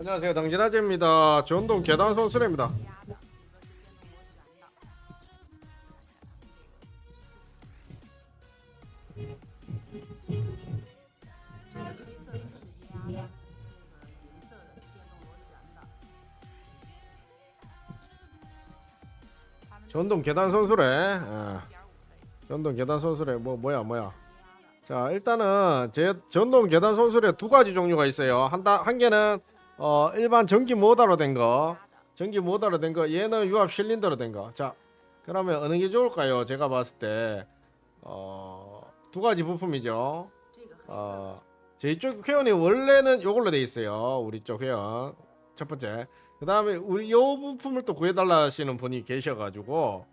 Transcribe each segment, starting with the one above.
안녕하세요. 당진아재입니다. 전동 계단 선수입니다. 전동 계단 선수래. 예. 전동 계단 선수래. 뭐 뭐야 뭐야. 자 일단은 제 전동 계단 선수래 두 가지 종류가 있어요. 한다 한 개는 어 일반 전기 모터로 된 거. 전기 모터로 된 거 얘는 유압 실린더로 된 거. 자 그러면 어느 게 좋을까요? 제가 봤을 때 어 두 가지 부품이죠. 어 저희 쪽 회원이 원래는 요걸로 돼 있어요. 우리 쪽 회원. 첫 번째. 그 다음에 우리 요 부품을 또 구해달라 하시는 분이 계셔가지고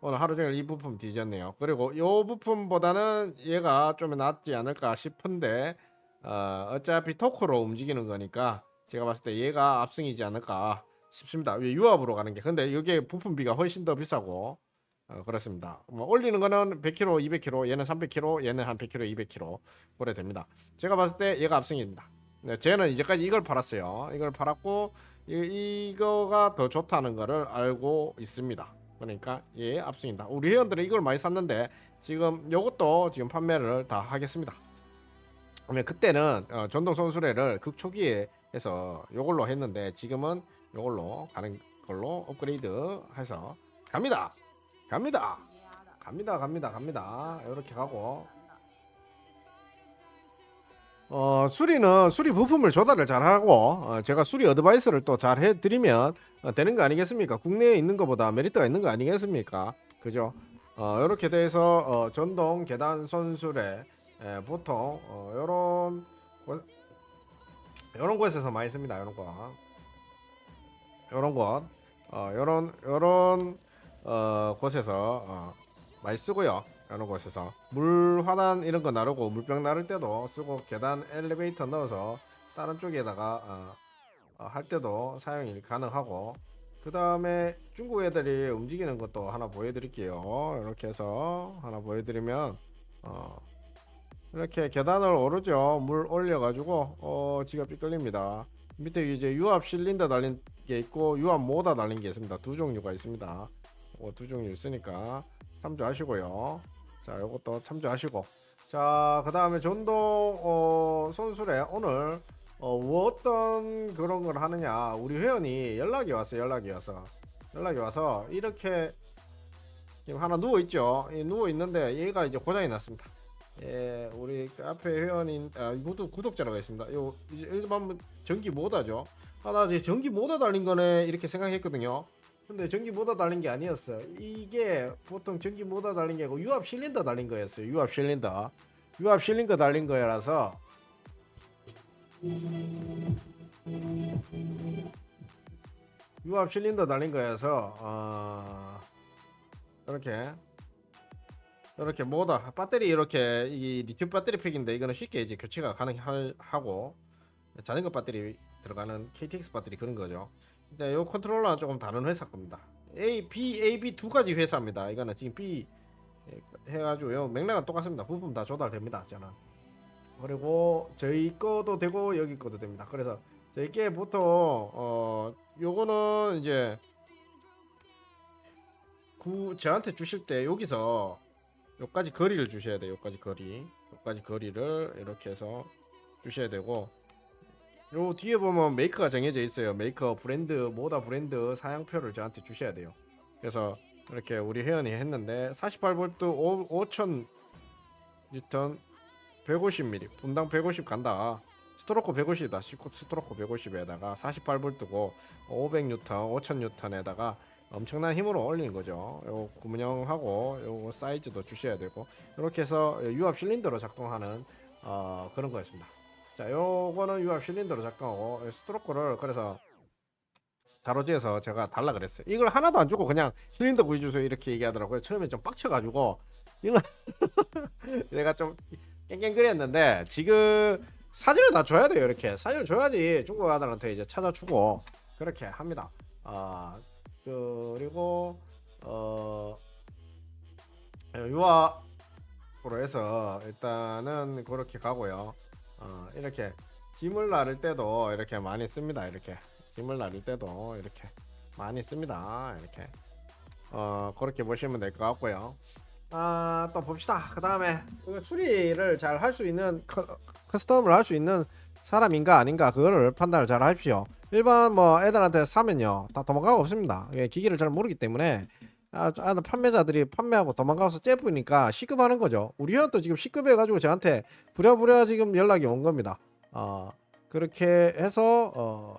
오늘 하루 종일 이 부품 뒤졌네요. 그리고 요 부품보다는 얘가 좀 낫지 않을까 싶은데 어, 어차피 토크로 움직이는 거니까 제가 봤을 때 얘가 압승이지 않을까 싶습니다. 왜 유압으로 가는 게 근데 이게 부품비가 훨씬 더 비싸고 어, 그렇습니다. 뭐 올리는 거는 100kg, 200kg, 얘는 300kg, 얘는 한 100kg, 200kg 그래 됩니다. 제가 봤을 때 얘가 압승입니다. 네, 쟤는 이제까지 이걸 팔았어요. 이걸 팔았고 이, 이거가 더 좋다는 거를 알고 있습니다. 그러니까 예 압승입니다. 우리 회원들은 이걸 많이 샀는데 지금 요것도 지금 판매를 다 하겠습니다. 그러면 그때는 어, 전동 손수레를 극초기에 해서 요걸로 했는데 지금은 요걸로 가는 걸로 업그레이드 해서 갑니다. 갑니다. 갑니다. 갑니다. 갑니다. 이렇게 가고 어, 수리는 수리 부품을 조달을 잘 하고 어, 제가 수리 어드바이스를 또 잘 해드리면 어, 되는 거 아니겠습니까? 국내에 있는 것보다 메리트가 있는 거 아니겠습니까? 그죠? 어, 이렇게 돼서 어, 전동 계단 선술에 에, 보통 어, 요런 곳, 요런 곳에서 많이 씁니다. 요런 거. 요런 곳. 어, 요런 요런 어, 곳에서 어, 많이 쓰고요. 이런 곳에서 물 화단 이런 거 나르고 물병 나를 때도 쓰고 계단 엘리베이터 넣어서 다른 쪽에다가 어, 어, 할 때도 사용이 가능하고 그 다음에 중국 애들이 움직이는 것도 하나 보여드릴게요 이렇게 해서 하나 보여드리면 어, 이렇게 계단을 오르죠 물 올려가지고 어, 지갑이 끌립니다 밑에 이제 유압 실린더 달린 게 있고 유압 모다 달린 게 있습니다 두 종류가 있습니다 어, 두 종류 있으니까 참조하시고요 자, 요것도 참조하시고. 자, 그 다음에 전동 어, 선수래 오늘 어, 뭐 어떤 그런 걸 하느냐. 우리 회원이 연락이 왔어요. 연락이 와서. 연락이 와서 이렇게 지금 하나 누워 있죠. 누워 있는데 얘가 이제 고장이 났습니다. 예, 우리 카페 회원인 아, 모두 구독자라고 있습니다. 요 이제 일반 전기 모다죠. 아, 나 이제 전기 모다 달린 거네 이렇게 생각했거든요. 근데 전기 모터 달린 게 아니었어. 이게 보통 전기 모터 달린 게 아니고 유압 실린더 달린 거였어요. 유압 실린더. 유압 실린더 달린 거라서 유압 실린더 달린 거여서 어... 이렇게 이렇게 모터 배터리 이렇게 이 리튬 배터리 팩인데 이거는 쉽게 이제 교체가 가능하고 자전거 배터리 들어가는 KTX 배터리 그런 거죠. 네, 요 컨트롤러는 조금 다른 회사 겁니다. A, B, A, B 두 가지 회사입니다. 이거는 지금 B 해가지고 요. 맥락은 똑같습니다. 부품 다 조달됩니다. 저는. 그리고 저희 거도 되고 여기 거도 됩니다. 그래서 저희 게 보통 어 요거는 이제 구 저한테 주실 때 여기서 요까지 거리를 주셔야 돼요. 요까지 거리. 요까지 거리를 이렇게 해서 주셔야 되고 요 뒤에 보면 메이커가 정해져 있어요. 메이커 브랜드 모다 브랜드 사양표를 저한테 주셔야 돼요. 그래서 이렇게 우리 회원이 했는데 48V 5000 뉴턴 150mm 분당 150 간다. 스트로크 150이다. 스트로크 150에다가 48V고 500 뉴턴 5000 뉴턴에다가 엄청난 힘으로 올리는 거죠. 요 구문형하고 요 사이즈도 주셔야 되고 이렇게 해서 유압 실린더로 작동하는 어, 그런 거였습니다. 자, 요거는 유압 실린더로 작동하고 스트로크를 그래서 자로지에서 제가 달라 그랬어요. 이걸 하나도 안 주고 그냥 실린더 구해 주세요 이렇게 얘기하더라고요. 처음에 좀 빡쳐가지고 이걸 내가 좀 깽깽거렸는데 지금 사진을 다 줘야 돼요. 이렇게 사진을 줘야지 중국 아들한테 이제 찾아주고 그렇게 합니다. 아 그리고 어 유압으로 해서 일단은 그렇게 가고요. 어, 이렇게 짐을 나를 때도 이렇게 많이 씁니다. 이렇게 짐을 나를 때도 이렇게 많이 씁니다. 이렇게 어 그렇게 보시면 될 것 같고요. 아또 봅시다. 그 다음에 수리를 잘 할 수 있는 커, 커스텀을 할 수 있는 사람인가 아닌가 그거를 판단을 잘 하십시오. 일반 뭐 애들한테 사면요 다 도망가고 없습니다. 예, 기기를 잘 모르기 때문에 아, 아, 판매자들이 판매하고 도망가서 째부니까 시급하는 거죠. 우리 회원도 지금 시급해가지고 저한테 부랴부랴 지금 연락이 온 겁니다. 어, 그렇게 해서 어,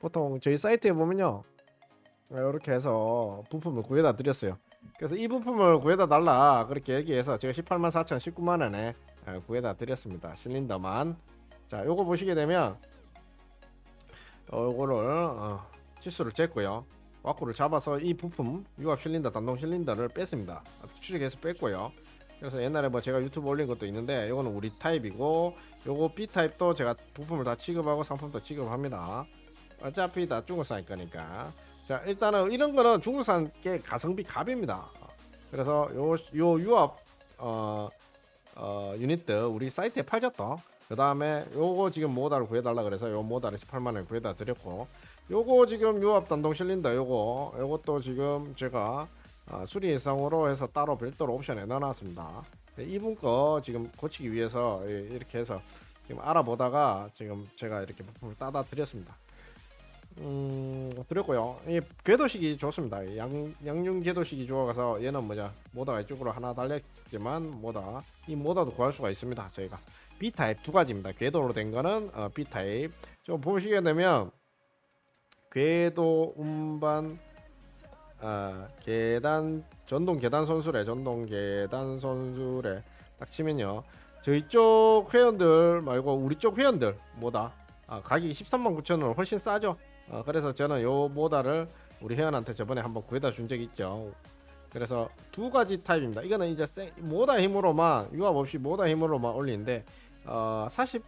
보통 저희 사이트에 보면요 이렇게 해서 부품을 구해다 드렸어요. 그래서 이 부품을 구해다 달라 그렇게 얘기해서 제가 18만 4천 19만 원에 에, 구해다 드렸습니다. 실린더만 자 요거 보시게 되면 어, 요거를 어, 치수를 쟀고요. 와꾸를 잡아서 이 부품 유압 실린더 단동 실린더를 뺐습니다. 추적해서 뺐고요. 그래서 옛날에 뭐 제가 유튜브 올린 것도 있는데 요거는 우리 타입이고 요거 B 타입도 제가 부품을 다 취급하고 상품도 취급합니다. 어차피 다 중국산 거니까. 자 일단은 이런 거는 중국산 게 가성비 갑입니다. 그래서 요 요 유압 어, 어 유닛들 우리 사이트에 팔렸던 그 다음에 요거 지금 모다를 구해달라 그래서 요 모다를 18만원에 구해다 드렸고 요거 지금 유압 단동 실린더 요거 요것도 지금 제가 아, 수리 예상으로 해서 따로 별도로 옵션에 넣어놨습니다. 네, 이분 거 지금 고치기 위해서 이- 이렇게 해서 지금 알아보다가 지금 제가 이렇게 부품을 따다 드렸습니다. 음 드렸고요. 이 궤도식이 좋습니다. 이양 양륜 궤도식이 좋아가서 얘는 뭐냐 모다가 이쪽으로 하나 달렸지만 모다 이 모다도 구할 수가 있습니다. 저희가 B 타입 두 가지입니다. 궤도로 된 거는 어, B 타입. 좀 보시게 되면 궤도 운반 아 계단 전동 계단 선수래 전동 계단 선수래. 딱 치면요. 저희 쪽 회원들 말고 우리 쪽 회원들 뭐다 아, 가격이 13만 9천 원 훨씬 싸죠. 어, 그래서 저는 요 모다를 우리 회원한테 저번에 한번 구해다 준 적이 있죠. 그래서 두 가지 타입입니다. 이거는 이제 세, 모다 힘으로만 유압 없이 모다 힘으로만 올리는데 어, 40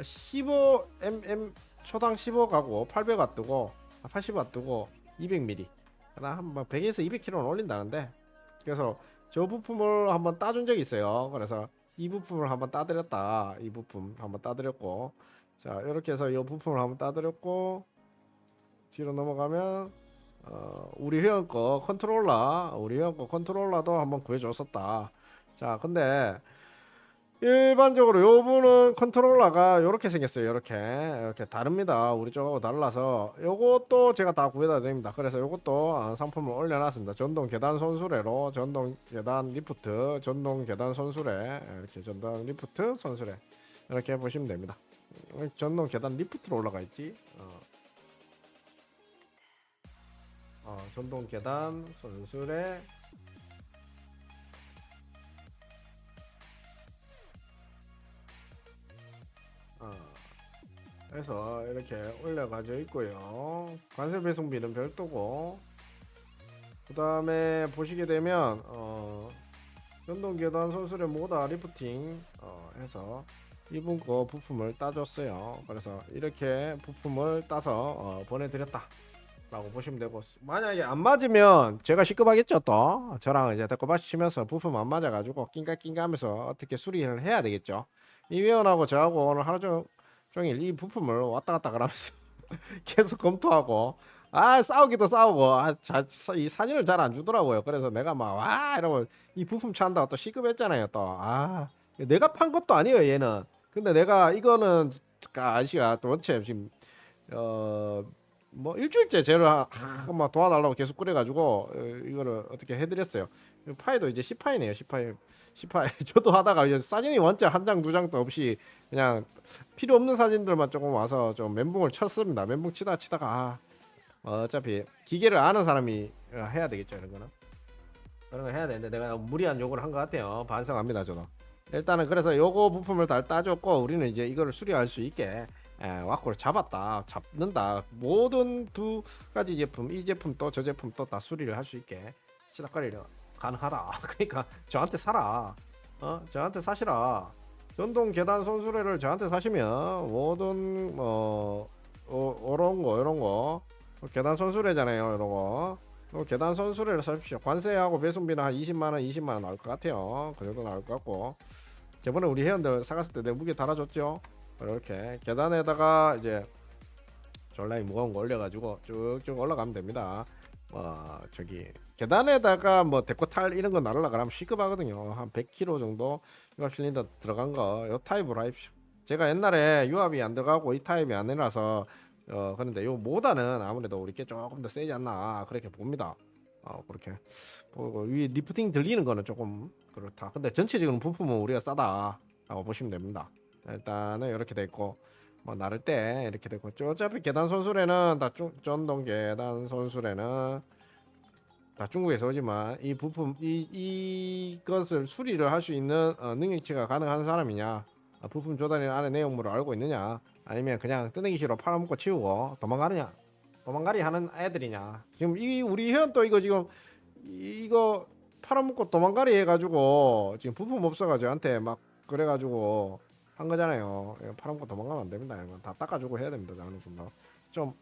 15 mm 초당 15 가고 800W 뜨고 80W 뜨고 200mm 그다음 한번 100에서 200kg는 올린다는데 그래서 저 부품을 한번 따준 적이 있어요. 그래서 이 부품을 한번 따드렸다. 이 부품 한번 따드렸고 자 이렇게 해서 이 부품을 한번 따드렸고 뒤로 넘어가면 어, 우리 회원 거 컨트롤러 우리 회원 거 컨트롤러도 한번 구해줬었다. 자 근데 일반적으로 요분은 컨트롤러가 이렇게 생겼어요. 이렇게 이렇게 다릅니다. 우리 쪽하고 달라서 요것도 제가 다 구해다 드립니다. 그래서 요것도 아, 상품을 올려놨습니다. 전동 계단 손수레로 전동 계단 리프트, 전동 계단 손수레 이렇게 전동 리프트 손수레 이렇게 보시면 됩니다. 음, 전동 계단 리프트로 올라가 있지. 어. 어, 전동 계단 손수레 그래서 이렇게 올려가져 있고요. 관세 배송비는 별도고 그 다음에 보시게 되면 어, 전동 계단 선수의 모다 리프팅 어, 해서 이분 거 부품을 따줬어요. 그래서 이렇게 부품을 따서 어, 보내드렸다. 라고 보시면 되고 만약에 안 맞으면 제가 시급하겠죠 또 저랑 이제 데꼬 받치면서 부품 안 맞아가지고 낑까낑까하면서 어떻게 수리를 해야 되겠죠 이 회원하고 저하고 오늘 하루 종- 종일 이 부품을 왔다 갔다 가면서 계속 검토하고 아 싸우기도 싸우고 아, 자, 사- 이 사진을 잘 안 주더라고요 그래서 내가 막 와 이러고 이 부품 찬다고 또 시급했잖아요 또 아 내가 판 것도 아니에요 얘는 근데 내가 이거는 아, 또 원체 지금 어 뭐 일주일째 쟤를 하- 한번 도와달라고 계속 그래가지고 어, 이거를 어떻게 해드렸어요. 이 파이도 이제 10파이네요. 10파이 10파이 저도 하다가 이제 사진이 원체 한장 두 장도 없이 그냥 필요 없는 사진들만 조금 와서 좀 멘붕을 쳤습니다. 멘붕 치다 치다가 아, 어차피 기계를 아는 사람이 해야 되겠죠 이런 거는 그런 거 해야 되는데 내가 무리한 요구를 한 것 같아요. 반성합니다 저도. 일단은 그래서 요거 부품을 다 따줬고 우리는 이제 이거를 수리할 수 있게 에, 와꾸를 잡았다 잡는다 모든 두 가지 제품 이 제품 또 저 제품 또 다 수리를 할 수 있게 시닥거리를 가능하다 그러니까 저한테 사라 어 저한테 사시라 전동 계단 손수레를 저한테 사시면 모든 뭐 어, 이런 거 이런 거. 어, 계단 손수레잖아요 이런 거. 어, 계단 손수레를 사십시오. 관세하고 배송비는 한 20만원 20만원 나올 것 같아요. 그 정도 나올 것 같고. 저번에 우리 회원들 사갔을 때 내 무게 달아줬죠? 이렇게. 계단에다가 이제 전라인 무거운 거 올려가지고 쭉쭉 올라가면 됩니다. 어 저기 계단에다가 뭐 데코 탈 이런 거 날라 그러면 시급하거든요. 한 100kg 정도 유압 실린더 들어간 거 요 타입으로 하십시오. 제가 옛날에 유압이 안 들어가고 이 타입이 안 해놔서 어 그런데 요 모다는 아무래도 우리 게 조금 더 세지 않나 그렇게 봅니다. 어 그렇게 보고 위 리프팅 들리는 거는 조금 그렇다. 근데 전체적인 부품은 우리가 싸다라고 보시면 됩니다. 일단은 이렇게 돼 있고 뭐 나를 때 이렇게 되고 어차피 계단 손수레는 다 중, 전동 계단 손수레는 다 중국에서 오지만 이 부품 이 이것을 수리를 할 수 있는 어, 능력치가 가능한 사람이냐 아, 부품 조달이 안에 내용물을 알고 있느냐 아니면 그냥 뜨내기시로 팔아먹고 치우고 도망가느냐 도망가리 하는 애들이냐 지금 이 우리 회원 또 이거 지금 이- 이거 팔아먹고 도망가리 해가지고 지금 부품 없어가지고 저한테 막 그래가지고 한 거잖아요. 이거 팔아먹고 도망가면 안 됩니다. 다 닦아주고 해야 됩니다. 어느 정도 좀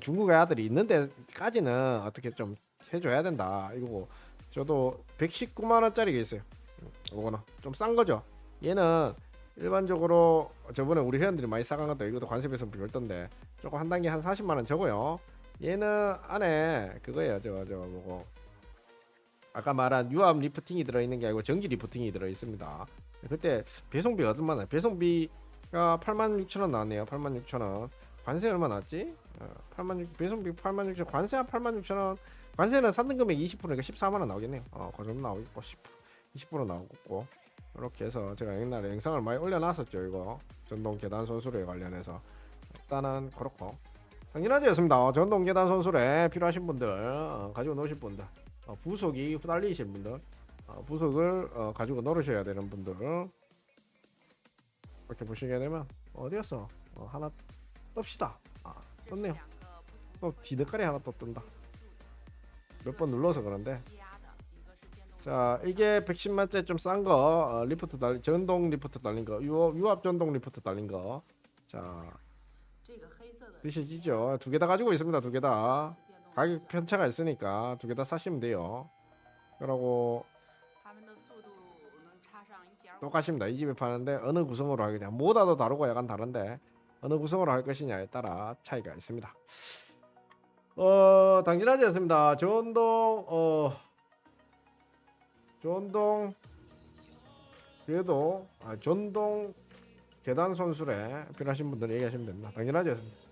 중국 애들이 있는 데까지는 어떻게 좀 해줘야 된다. 이거고 저도 119만 원짜리가 있어요. 이거는 좀싼 거죠. 얘는 일반적으로 저번에 우리 회원들이 많이 사간 것도 이것도 관세배송 별도인데 조금 한 단계 한 40만 원 적어요. 얘는 안에 그거예요. 저거 저거 뭐고 아까 말한 유압 리프팅이 들어있는 게 아니고 전기 리프팅이 들어있습니다. 그때 배송비가 얼마 나? 배송비가 86,000원 나왔네요. 86,000원. 관세 얼마 나왔지? 어, 86 배송비 86,000원. 관세 한 86,000원. 관세는 산등 금액 20%니까 14만 원 나오겠네요. 어, 그 정도 나오겠고 10 20% 나오고 이렇게 해서 제가 옛날에 영상을 많이 올려놨었죠. 이거 전동 계단 선수에 관련해서 일단은 그렇고 당연하지였습니다. 어, 전동 계단 선수에 필요하신 분들 어, 가지고 노실 분들 어, 부속이 후달리신 분들 어, 부속을 어, 가지고 놀으셔야 되는 분들 이렇게 보시게 되면 어디였어? 어, 하나 떱시다. 아, 떴네요. 또 뒤늦가리 하나 또 뜬다. 몇 번 눌러서 그런데. 자 이게 110만째 좀 싼거 어, 리프트 달린 전동 리프트 달린 거 유, 압 전동 리프트 달린 거자 드시지죠. 두 개 다 가지고 있습니다 두 개다. 가격 편차가 있으니까 두 개 다 사시면 돼요. 그러고 똑같습니다. 이 집에 파는데 어느 구성으로 하겠냐. 뭐다 더 다르고 약간 다른데 어느 구성으로 할 것이냐에 따라 차이가 있습니다. 어 당연하지 않습니다. 전동 어 전동 그래도 아, 전동 계단 선수래 필요하신 분들 얘기하시면 됩니다. 당연하지 않습니다.